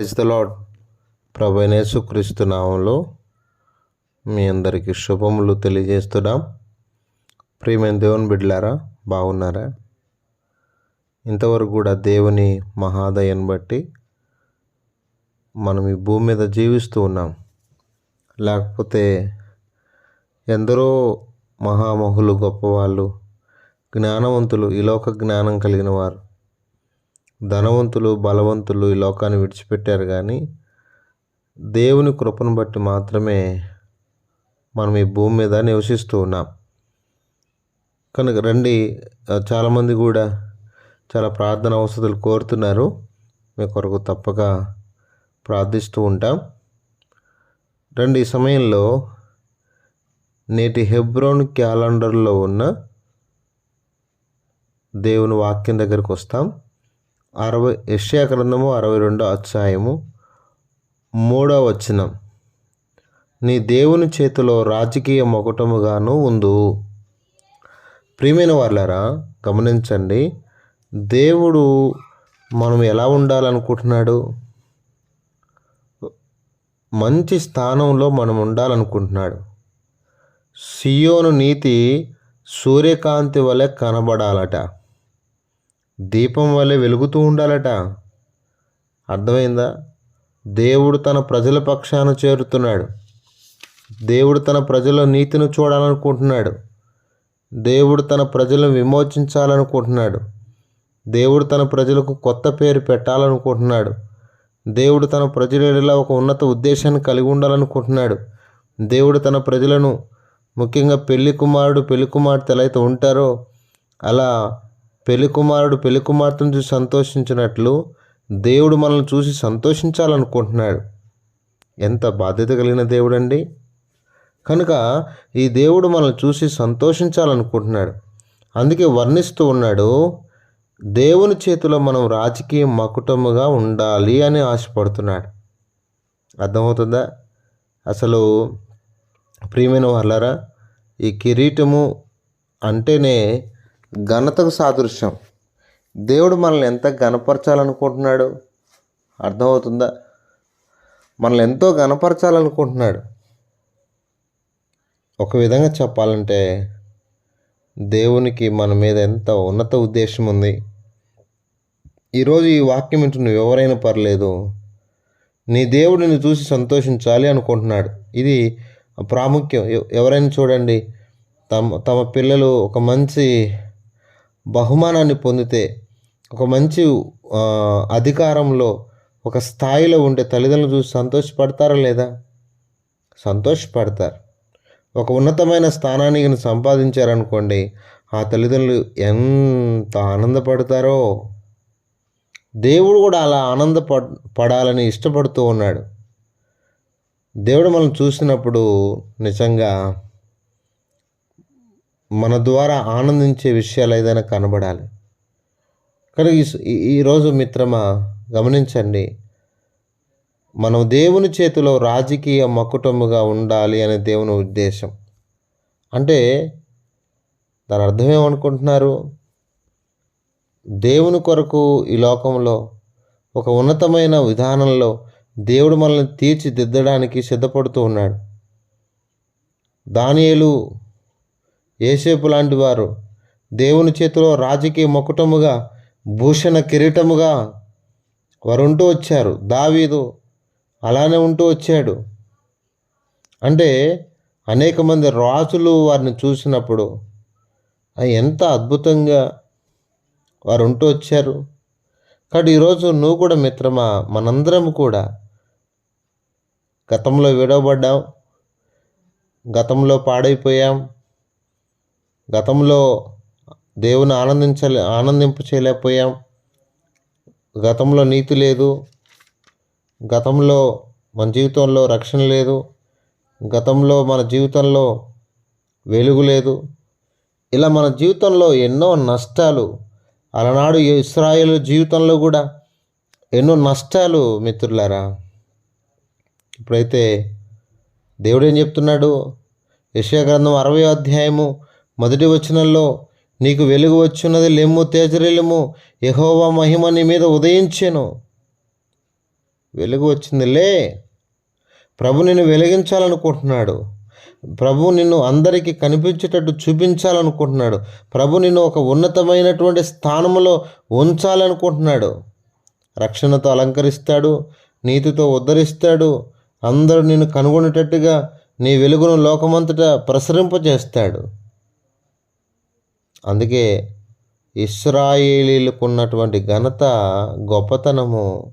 Praise the Lord ప్రభు మీ అందరికీ శుభములు తెలియజేస్తున్నాం. ప్రియమైన దేవుని బిడ్డలారా బాగున్నారా? ఇంతవరకు కూడా దేవుని మహాదయను బట్టి మనం ఈ భూమి మీద జీవిస్తూ ఉన్నాం. లేకపోతే ఎందరో మహామహులు గొప్పవాళ్ళు జ్ఞానవంతులు ఈ లోక జ్ఞానం కలిగిన వారు ధనవంతులు బలవంతులు ఈ లోకాన్ని విడిచిపెట్టారు కానీ దేవుని కృపను బట్టి మాత్రమే మనం ఈ భూమి మీద నివసిస్తూ ఉన్నాం. కనుక రండి చాలామంది కూడా చాలా ప్రార్థన అవసరాలు కోరుతున్నారు. మీ కొరకు తప్పక ప్రార్థిస్తూ ఉంటాం. రండి ఈ సమయంలో నేటి హెబ్రోన్ క్యాలెండర్లో ఉన్న దేవుని వాక్యం దగ్గరికి వస్తాం. అరవై యష్యా గ్రంథము అరవై రెండో అధ్యాయము మూడో వచనం. నీ దేవుని చేతిలో రాజకీయ మొకటముగాను ఉందు ప్రియమైన వాళ్ళారా గమనించండి దేవుడు మనం ఎలా ఉండాలనుకుంటున్నాడు? మంచి స్థానంలో మనం ఉండాలనుకుంటున్నాడు. సియోను నీతి సూర్యకాంతి వలె కనబడాలట. దీపం వలె వెలుగుతూ ఉండాలట. అర్థమైందా? దేవుడు తన ప్రజల పక్షాన చేరుతున్నాడు. దేవుడు తన ప్రజల నీతిని చూడాలనుకుంటున్నాడు. దేవుడు తన ప్రజలను విమోచించాలనుకుంటున్నాడు. దేవుడు తన ప్రజలకు కొత్త పేరు పెట్టాలనుకుంటున్నాడు. దేవుడు తన ప్రజలలో ఒక ఉన్నత ఉద్దేశాన్ని కలిగి ఉండాలనుకుంటున్నాడు. దేవుడు తన ప్రజలను ముఖ్యంగా పెళ్ళి కుమారుడు పెళ్ళి కుమార్తె అయితే ఉంటారో అలా పెళ్ళి కుమారుడు పెళ్ళి కుమార్తెను చూసి సంతోషించినట్లు దేవుడు మనల్ని చూసి సంతోషించాలనుకుంటున్నాడు. ఎంత బాధ్యత కలిగిన దేవుడండి. కనుక ఈ దేవుడు మనల్ని చూసి సంతోషించాలనుకుంటున్నాడు. అందుకే వర్ణిస్తూ ఉన్నాడు దేవుని చేతిలో మనం రాజకీయ మకుటముగా ఉండాలి అని ఆశపడుతున్నాడు. అర్థమవుతుందా? అసలు ప్రియమైన వాళ్ళారా ఈ కిరీటము అంటేనే ఘనతకు సాదృశ్యం. దేవుడు మనల్ని ఎంత ఘనపరచాలనుకుంటున్నాడు? అర్థమవుతుందా? మనల్ని ఎంతో ఘనపరచాలనుకుంటున్నాడు. ఒక విధంగా చెప్పాలంటే దేవునికి మన మీద ఎంత ఉన్నత ఉద్దేశం ఉంది. ఈరోజు ఈ వాక్యం ఇంటి నువ్వు ఎవరైనా పర్లేదు నీ దేవుడిని చూసి సంతోషించాలి అనుకుంటున్నాడు. ఇది ప్రాముఖ్యం. ఎవరైనా చూడండి తమ తమ పిల్లలు ఒక మంచి బహుమానాన్ని పొందితే ఒక మంచి అధికారంలో ఒక స్థాయిలో ఉండే తల్లిదండ్రులు చూసి సంతోషపడతారా లేదా? సంతోషపడతారు. ఒక ఉన్నతమైన స్థానాన్ని సంపాదించారనుకోండి ఆ తల్లిదండ్రులు ఎంత ఆనందపడతారో! దేవుడు కూడా అలా ఆనంద పడాలని ఇష్టపడుతూ ఉన్నాడు. దేవుడు మనం చూసినప్పుడు నిజంగా మన ద్వారా ఆనందించే విషయాలు ఏదైనా కనబడాలి. కనుక ఈ- ఈరోజు మిత్రమా గమనించండి. మనం దేవుని చేతిలో రాజకీయ మకుటముగా ఉండాలి అనే దేవుని ఉద్దేశం. అంటే దాని అర్థం ఏమనుకుంటున్నారు? దేవుని కొరకు ఈ లోకంలో ఒక ఉన్నతమైన విధానంలో దేవుడు మనల్ని తీర్చిదిద్దడానికి సిద్ధపడుతూ ఉన్నాడు. దానియేలు ఏసేపు లాంటి వారు దేవుని చేతిలో రాజకీయ మొకుటముగా భూషణ కిరీటముగా వారు ఉంటూ వచ్చారు. దావీదు అలానే ఉంటూ వచ్చాడు. అంటే అనేక మంది రాజులు వారిని చూసినప్పుడు ఎంత అద్భుతంగా వారు ఉంటూ వచ్చారు. కాబట్టి ఈరోజు నువ్వు కూడా మిత్రమా మనందరం కూడా గతంలో విడవబడ్డాం గతంలో పాడైపోయాం గతంలో దేవుని ఆనందించలే ఆనందింప చేయలేకపోయాం గతంలో నీతి లేదు. గతంలో మన జీవితంలో రక్షణ లేదు. గతంలో మన జీవితంలో వెలుగు లేదు. ఇలా మన జీవితంలో ఎన్నో నష్టాలు అలనాడు ఇస్రాయేల్ జీవితంలో కూడా ఎన్నో నష్టాలు మిత్రులారా. ఇప్పుడైతే దేవుడు ఏం చెప్తున్నాడు? యెషయా గ్రంథం అరవై అధ్యాయము మొదటి వచనంలో నీకు వెలుగు వచ్చున్నది లెమ్ము తేజరిల్లుము యహోవా మహిమ నీ మీద ఉదయించెను. వెలుగు వచ్చిందిలే ప్రభు నిన్ను వెలిగించాలనుకుంటున్నాడు. ప్రభు నిన్ను అందరికీ కనిపించేటట్టు చూపించాలనుకుంటున్నాడు. ప్రభు నిన్ను ఒక ఉన్నతమైనటువంటి స్థానంలో ఉంచాలనుకుంటున్నాడు. రక్షణతో అలంకరిస్తాడు నీతితో ఉద్ధరిస్తాడు. అందరూ నిన్ను కనుగొనేటట్టుగా నీ వెలుగును లోకమంతటా ప్రసరింపజేస్తాడు. అందుకే ఇస్రాయేలీలకు ఉన్నటువంటి ఘనత గొప్పతనము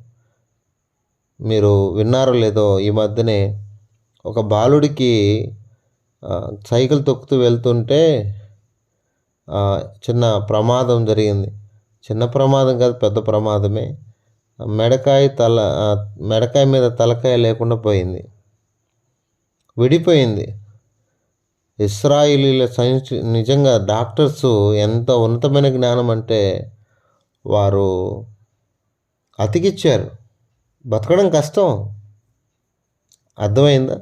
మీరు విన్నారో లేదో ఈ మధ్యనే ఒక బాలుడికి సైకిల్ తొక్కుతూ వెళ్తుంటే చిన్న ప్రమాదం జరిగింది. చిన్న ప్రమాదం కాదు పెద్ద ప్రమాదమే. మెడకాయ తల మెడకాయ మీద తలకాయ లేకుండా పోయింది. విడిపోయింది. ఇస్రాయిలీల సైన్స్ నిజంగా డాక్టర్స్ ఎంత ఉన్నతమైన జ్ఞానం అంటే వారు అతికిచ్చారు. బతకడం కష్టం. అర్థమైందా?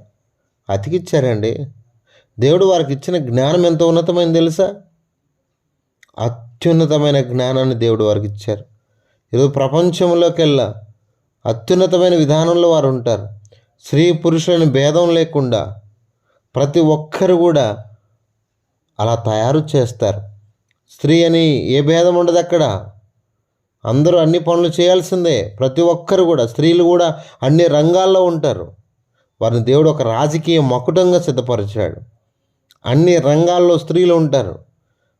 అతికిచ్చారండి. దేవుడు వారికి ఇచ్చిన జ్ఞానం ఎంత ఉన్నతమైంది తెలుసా? అత్యున్నతమైన జ్ఞానాన్ని దేవుడు వారికి ఇచ్చారు ఈరోజు ప్రపంచంలోకెల్లా అత్యున్నతమైన విధానంలో వారు ఉంటారు. స్త్రీ పురుషులని భేదం లేకుండా ప్రతి ఒక్కరు కూడా అలా తయారు చేస్తారు. స్త్రీ అని ఏ భేదం ఉండదు అక్కడ. అందరూ అన్ని పనులు చేయాల్సిందే. ప్రతి ఒక్కరు కూడా స్త్రీలు కూడా అన్ని రంగాల్లో ఉంటారు. వారిని దేవుడు ఒక రాజకీయ మకుటంగా సిద్ధపరిచాడు. అన్ని రంగాల్లో స్త్రీలు ఉంటారు.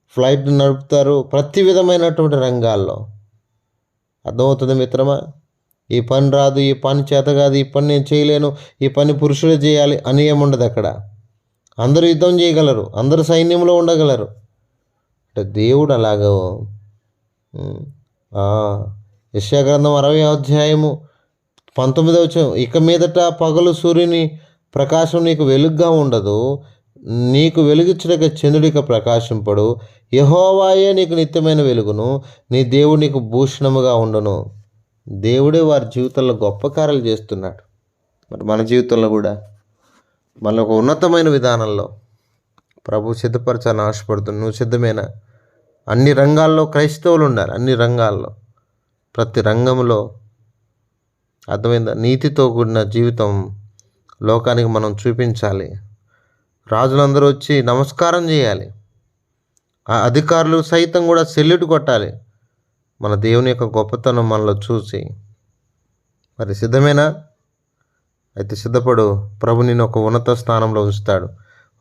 ఫ్లైట్ నడుపుతారు ప్రతి విధమైనటువంటి రంగాల్లో. అర్థమవుతుంది మిత్రమా? ఈ పని రాదు ఈ పని చేత కాదు ఈ పని నేను చేయలేను ఈ పని పురుషులే చేయాలి అని ఏముండదు అక్కడ. అందరూ యుద్ధం చేయగలరు అందరూ సైన్యంలో ఉండగలరు. అంటే దేవుడు అలాగ యశాగ్రంథం అరవై అధ్యాయము పంతొమ్మిదవ ఇక మీదట పగలు సూర్యుని ప్రకాశం నీకు వెలుగ్గా ఉండదు నీకు వెలుగుచ్చుటక చంద్రుడిక ప్రకాశింపడు యహోవాయే నీకు నిత్యమైన వెలుగును నీ దేవుడు నీకు భూషణముగా ఉండను. దేవుడే వారి జీవితంలో గొప్ప కార్యాలు చేస్తున్నాడు. మరి మన జీవితంలో కూడా మన ఒక ఉన్నతమైన విధానంలో ప్రభు సిద్ధపరచాలని ఆశపడుతుంది నువ్వు సిద్ధమైన? అన్ని రంగాల్లో క్రైస్తవులు ఉన్నారు అన్ని రంగాల్లో. ప్రతి రంగంలో అర్థమైందా? నీతితో కూడిన జీవితం లోకానికి మనం చూపించాలి. రాజులందరూ వచ్చి నమస్కారం చేయాలి. ఆ అధికారులు సైతం కూడా సెల్యూట్ కొట్టాలి. మన దేవుని యొక్క గొప్పతనం మనలో చూసి. మరి సిద్ధమేనా? అయితే సిద్ధపడు. ప్రభు నిన్ను ఒక ఉన్నత స్థానంలో ఉంచుతాడు.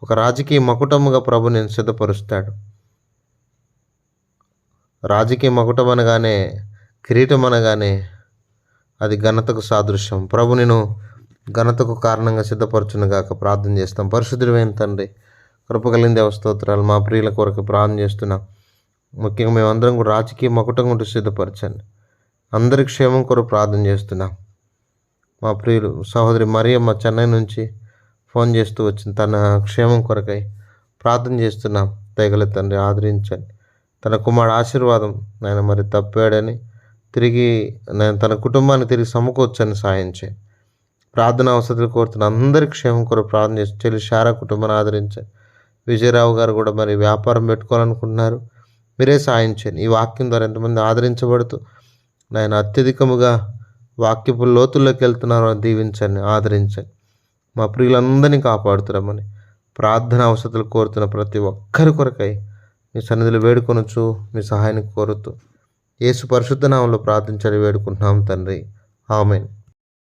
ఒక రాజకీయ మకుటముగా ప్రభు నేను సిద్ధపరుస్తాడు. రాజకీయ మకుటం అనగానే కిరీటం అనగానే అది ఘనతకు సాదృశ్యం. ప్రభు నేను ఘనతకు కారణంగా సిద్ధపరచునుగాక ప్రార్థన చేస్తాం. పరిశుద్ధుడైన తండ్రి కృప కలిగిన మా ప్రియుల కొరకు ప్రార్థన చేస్తున్నాం. ముఖ్యంగా మేమందరం కూడా రాజకీయ మకుటం ఉంటూ సిద్ధపరచండి. అందరి క్షేమం కొరకు ప్రార్థన చేస్తున్నాం. మా ప్రియులు సహోదరి మరియమ్మ చెన్నై నుంచి ఫోన్ చేస్తూ వచ్చింది. తన క్షేమం కొరకై ప్రార్థన చేస్తున్నాం. దయగల తండ్రి ఆదరించండి. తన కుమారుడు ఆశీర్వాదం ఆయన మరి తప్పాడని తిరిగి నేను తన కుటుంబాన్ని తిరిగి సమకూర్చని సాయం ప్రార్థన అవసరాలు కోరుతున్న అందరి క్షేమం కొరకు ప్రార్థన చేసి చెల్లి శారా కుటుంబాన్ని ఆదరించండి. విజయరావు గారు కూడా మరి వ్యాపారం పెట్టుకోవాలనుకుంటున్నారు. మీరే సాయం చేయండి. ఈ వాక్యం ద్వారా ఎంతమంది ఆదరించబడుతూ నాయన అత్యధికముగా వాక్యపు లోతుల్లోకి వెళ్తున్నారని దీవించండి ఆదరించండి. మా ప్రియులందరినీ కాపాడుతున్నామని ప్రార్థన అవసరాలు కోరుతున్న ప్రతి ఒక్కరి కొరకై మీ సన్నిధిలో వేడుకొనొచ్చు మీ సహాయాన్ని కోరుతూ యేసు పరిశుద్ధ నామంలో ప్రార్థించని వేడుకుంటున్నాం తండ్రి. ఆమెను.